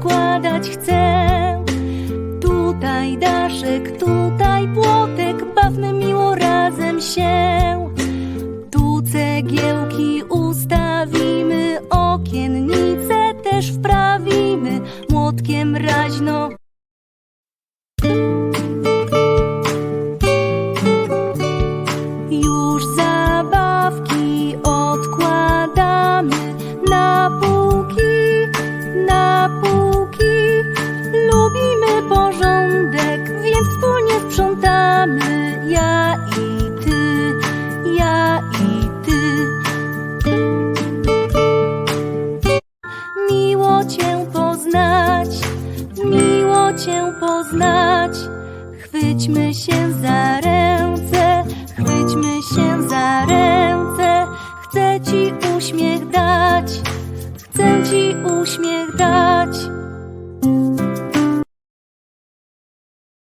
układać chcę. Tutaj daszek, tutaj płotek, bawmy miło razem się. Tu cegiełki ustawimy, okiennice też wprawimy, młotkiem raźno. Ja i ty, ja i ty. Miło cię poznać, miło cię poznać. Chwyćmy się za ręce, chwyćmy się za ręce. Chcę ci uśmiech dać, chcę ci uśmiech dać.